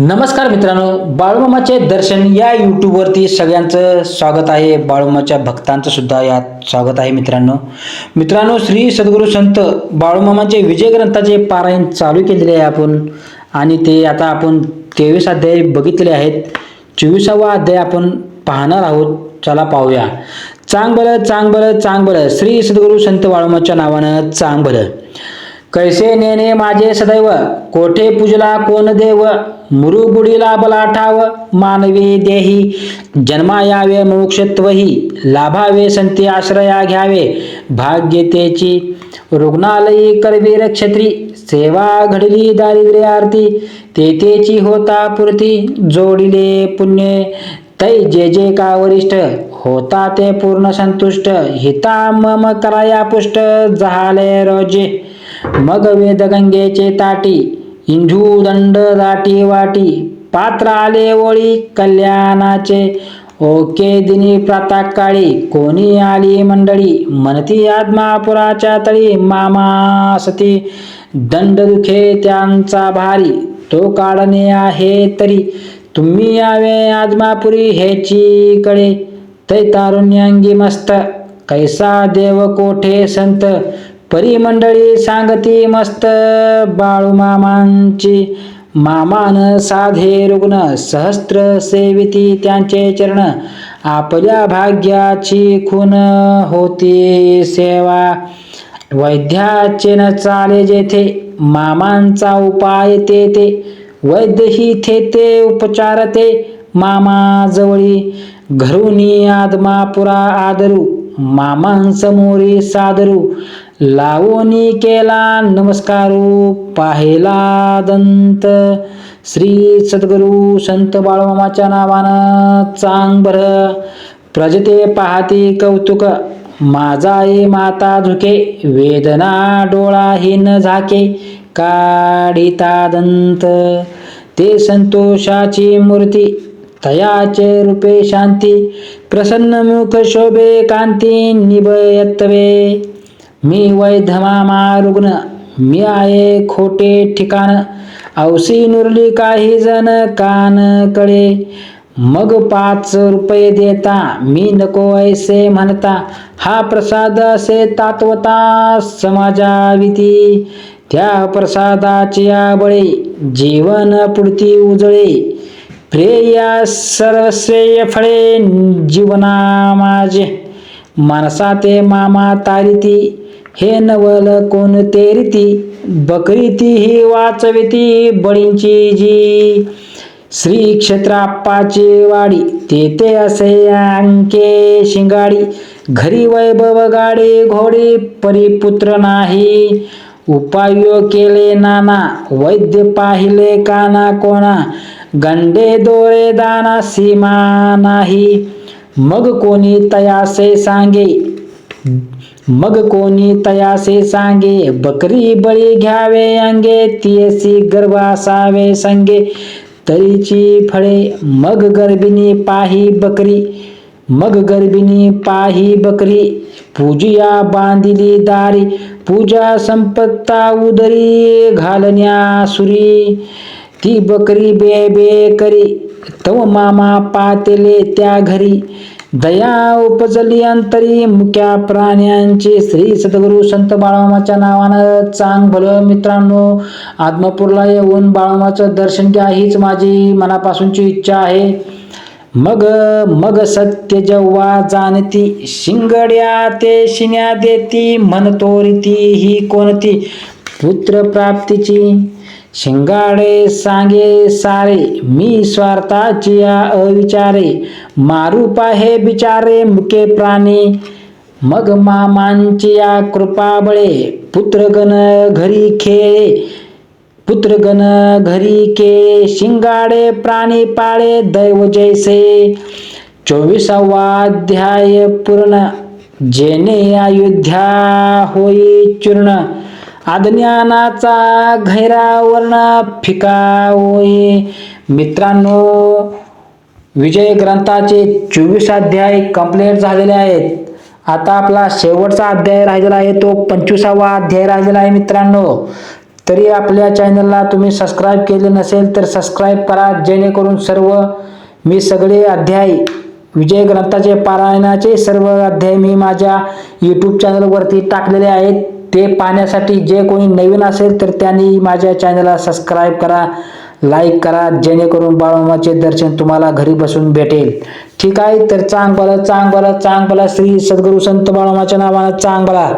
नमस्कार मित्रांनो बाळूमामाचे दर्शन या यूट्यूबवरती सगळ्यांचं स्वागत आहे. बाळूमाच्या भक्तांचं सुद्धा यात स्वागत आहे मित्रांनो. मित्रांनो श्री सद्गुरू संत बाळूमामाचे विजय ग्रंथाचे पारायण चालू केलेले आहे आपण. आणि ते आता आपण तेवीस अध्याय बघितले आहेत. चोवीसावा अध्याय आपण पाहणार आहोत. चला पाहूया. चांग बरं चांग बरं चांग बरं श्री सद्गुरू संत बाळूमाच्या नावानं चांग बरं कैसे नेने माझे सदैव? कोठे पूजला कोण देव? मुरुगुडीला बलाठाव मानवी देही. जन्मा यावे मोक्षत्वही लाभावे संती आश्रया घ्यावे. भाग्यतेची रुग्णालयी करवीर क्षत्री सेवा घडली दारिद्र्य आरती. तेथेची होता पूर्ती जोडिले पुण्य. तै जे जे का वरिष्ठ होता ते पूर्ण संतुष्ट. हिता मम कराया पुष्ट झाले रोजे. मग वेदगंगेचे ताटी इंधू दंड दाटी वाटी पात्र आले ओळी कल्याणाचे. ओके दिनी प्रातः काळी कोणी आली मंडळी? म्हणती आदमापुराच्या तळी मामा सती. दंड दुखे त्यांचा भारी तो काढणे आहे तरी. तुम्ही यावे आजमापुरी ह्याची कडे. तै तारुण्यांगी मस्त कैसा देव कोठे संत? परिमंडळी सांगती मस्त बाळूमामांची मामान साधे रुग्ण सहस्त्र सेविती त्यांचे चरण. आपल्या भाग्याची खून होती सेवा. वैद्याचे न चाले जेथे मामांचा उपाय तेथे. वैद्य ही थे ते उपचार ते मामा जवळी घरुनी आदमापुरा आदरू. मामांसमोरी सादरू. लावणी केला नमस्कारू. पाहिला दंत. श्री सद्गुरू संत बाळमामाच्या नावानं चांग बर प्रजते पाहते कौतुक. माझा ए माता झुके. वेदना डोळाहीन झाके. काढिता दंत. ते संतोषाची मूर्ती. तयाचे रूपे शांती प्रसन्न मुख शोभे कांती निभयत्वे। मी वैधमामा रुग्ण मी आहे खोटे ठिकाण औसी नुरली काही जण कानकडे मग पाच रुपये देता मी नको ऐसे म्हणता हा प्रसाद असे तात्वता समाजाविती। त्या प्रसादाची बळे जीवन पुढती उजळे। प्रेया सर्वश्रेय फळे जीवना माझे मनसा ते मामा तारिती हे नवल कोणते तेरिती बकरीती ही वाचविती बळींची जी श्री क्षेत्राप्पाची वाडी तेथे असे अंके शिंगाडी घरी वैभव गाडी घोडी परिपुत्र नाही उपायो केले नाना वैद्य पाहिले काना कोणा गंडे दोरे दाना सीमा नाही। मग कोणी तयासे सांगे। मग कोणी तयासे सांगे। बकरी बळी घ्यावे अंगे। तियसी गर्भ असावे संगे। तरीची फळे। मग गर्भिणी पाही बकरी। मग गर्भिणी पाही बकरी। पूजिया बांधिली दारी। पूजा संपत्ता उदरी। घालण्या सुरी। ती बकरी बे बे करी तव मामा पातेले त्या घरी. दया उपजली अंतरी मुक्या प्राण्यांचे. श्री सद्गुरू संत बाळामाच्या नावानं चांग भलं मित्रांनो. आत्मपूरला येऊन बाळामाचं दर्शन घ्या हीच माझी मनापासूनची इच्छा आहे. मग मग सत्य जेव्हा जाणती शिंगड्या ते शिन्या देती म्हणतो रीती ही कोणती? पुत्र प्राप्तीची. शिंगाडे सांगे सारे मी स्वार्थाची अविचारे. मारू पाहे बिचारे मुके प्राणी. मग मामांची या कृपाबळे पुत्रगण घरी खेळे. पुत्रगण घरी के शिंगाडे प्राणी पाळे दैव जैसे. चोवीसावा अध्याय पूर्ण. जेने अयोध्या होई चूर्ण. अज्ञानाचा घैरा वर्ण फिका होई. मित्रांनो विजय ग्रंथाचे चोवीस अध्याय कंप्लीट झालेले आहेत. आता आपला शेवटचा अध्याय राहिलेला आहे तो पंचवीसावा अध्याय राहिलेला आहे मित्रांनो. तरी आपल्या चॅनलला तुम्ही सबस्क्राईब केले नसेल तर सबस्क्राईब करा जेणेकरून सर्व मी सगळे अध्याय विजय ग्रंथाचे पारायणाचे सर्व अध्याय मी माझ्या यूट्यूब चॅनलवरती टाकलेले आहेत. ते पाहण्यासाठी जे कोणी नवीन असेल तर त्यांनी माझ्या चॅनलला सबस्क्राईब करा लाईक करा जेणेकरून बाळूमाचे दर्शन तुम्हाला घरी बसून भेटेल. ठीक आहे तर चांग बला चांग बला चांग बला श्री सद्गुरू संत बाळूमाच्या नावानं चांग बला